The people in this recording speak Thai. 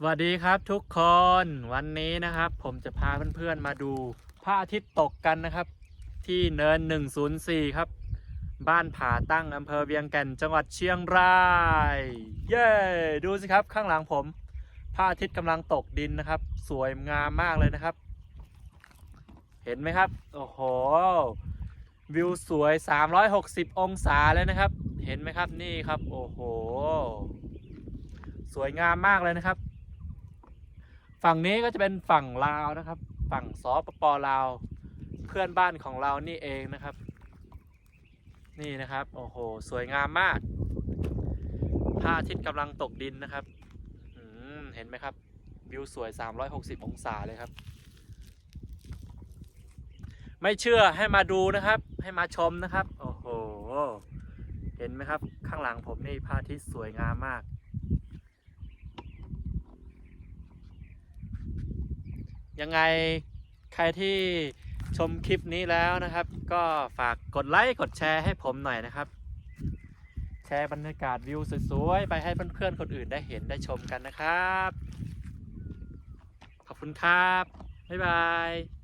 สวัสดีครับทุกคนวันนี้นะครับ ผมจะพาเพื่อนๆมาดูพระอาทิตย์ตกกันนะครับ ที่เนิน 104 ครับ บ้านผาตั้งอำเภอเวียงแก่นจังหวัดเชียงราย เย้ ดูสิครับข้างหลังผมพระอาทิตย์กำลังตกดินนะครับ สวยงามมากเลยนะครับ เห็นไหมครับ โอ้โห วิวสวย 360 องศาเลยนะครับ เห็นไหมครับนี่ครับ โอ้โห สวยงามมากเลยนะครับ ฝั่งนี้ก็จะเป็นฝั่งลาวนะครับ ฝั่งสปปลาว เพื่อนบ้านของเรานี่เองนะครับ นี่นะครับ โอ้โห สวยงามมากพระอาทิตย์กำลังตกดินนะครับเห็นไหมครับ วิวสวย 360 องศาเลยครับ ไม่เชื่อให้มาดูนะครับ ให้มาชมนะครับ โอ้โห เห็นไหมครับ ข้างหลังผมนี่พระอาทิตย์สวยงามมาก ยังไงใครที่ชมคลิปนี้แล้วนะครับ ก็ฝากกดไลค์กดแชร์ให้ผมหน่อยนะครับ แชร์บรรยากาศวิวสวยๆไปให้เพื่อนๆคนอื่นได้เห็นได้ชมกันนะครับ ขอบคุณครับ บ๊ายบาย